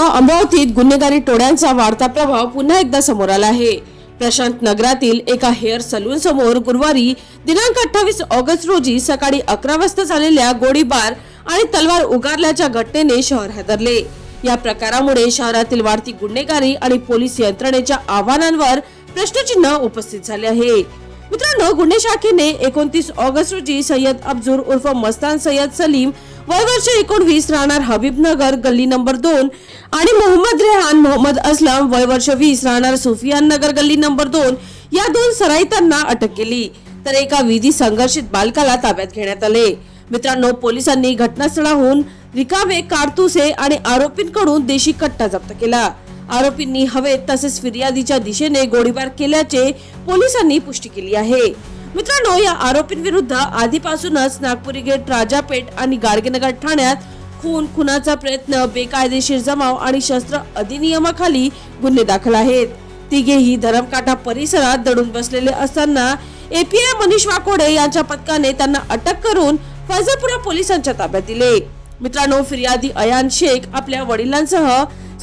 अमरावतीत गुन्हेगारी टोळ्यांचा वाढता प्रभाव पुन्हा एकदा समोर आला आहे. प्रशांत नगरातील एका हेअर सलून समोर गुरुवारी दिनांक अठ्ठावीस ऑगस्ट रोजी सकाळी अकरा वाजता झालेल्या गोळीबार आणि तलवार उगारल्याच्या घटनेने शहर हादरले. या प्रकारामुळे शहरातील वाढती गुन्हेगारी आणि पोलीस यंत्रणेच्या आव्हानांवर प्रश्नचिन्ह उपस्थित झाले आहे. मित्रांनो गुन्हे शाखेने एकोणतीस ऑगस्ट रोजी सय्यद अब्जूर उर्फ मस्तान सय्यद सलीम वर्ष एकोणवीस राहणार हबीबनगर गल्ली नंबर दोन. आणि मोहम्मद रेहान मोहम्मद असलम वय वर्ष वीस राहणार सुफियान नगर गल्ली नंबर दोन. या दोन सराईतांना अटक केली. तर एका विधी संघर्षित बालकाला ताब्यात घेण्यात आले. मित्रांनो पोलिसांनी घटनास्थळाहून रिकामे कारतुसे आणि आरोपींकडून देशी कट्टा जप्त केला. आरोपींनी हवेत तसेच फिर्यादीच्या दिशेने गोळीबार केल्याचे पोलिसांनी पुष्टी केली आहे. मित्रांनो या आरोपींविरुद्ध आधीपासूनच नागपुरी गेट राजापेठ आणि गाडगेनगर ठाण्यात खून खुनाचा प्रयत्न बेकायदेशीर जमाव आणि शस्त्र अधिनियमाखाली गुन्हे दाखल आहेत. तिघेही धरमकाठा परिसरात दडून बसलेले असताना एपीआय मनीष वाकोडे यांच्या पथकाने त्यांना अटक करून फैजलपुरा पोलिसांच्या ताब्यात दिले. मित्रांनो फिर्यादी अयान शेख आपल्या वडिलांसह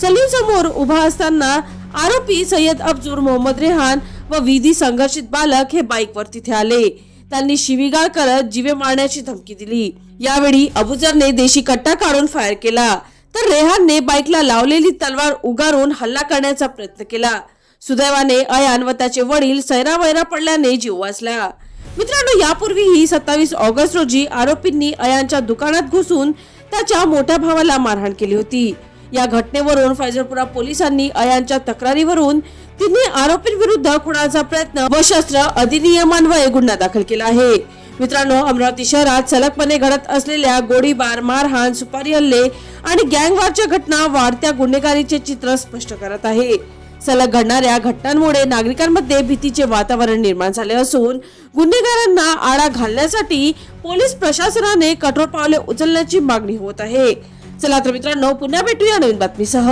सलीम समोर उभा असताना आरोपी सय्यद अब्जूर मोहम्मद रेहान व विधी संघर्षित बालक हे बाईकवर तिथे आले. त्यांनी शिवीगाळ करत जीवे मारण्याची धमकी दिली. यावेळी अबुजरने देशी कट्टा काढून फायर केला. तर रेहानने बाईकला लावलेली तलवार उगारून हल्ला करण्याचा प्रयत्न केला. सुदैवाने अयान व त्याचे वडील सैरावैरा पडल्याने जीव वाचला. मित्रांनो यापूर्वीही सत्तावीस ऑगस्ट रोजी आरोपींनी अयानच्या दुकानात घुसून त्याच्या मोठ्या भावाला मारहाण केली होती. या घटनेवरून फैजलपुरा पोलिसांनी अयानच्या तक्रारीवरून तिने आरोपींविरुद्ध खुणाचा प्रयत्न व शस्त्र अधिनियमान्वये गुन्हा दाखल केला आहे. मित्रांनो अमरावती शहरात सलगपणे घडत असलेल्या गोळीबार मारहाण सुपारी हल्ले आणि गँगवारच्या घटना वाढत्या गुन्हेगारीचे चित्र स्पष्ट करत आहे. सलग घडणाऱ्या घटनांमुळे नागरिकांमध्ये भीतीचे वातावरण निर्माण झाले असून गुन्हेगारांना आळा घालण्यासाठी पोलीस प्रशासनाने कठोर पावले उचलण्याची मागणी होत आहे. चला तर मित्रांनो पुन्हा भेटूया नवीन बातमीसह.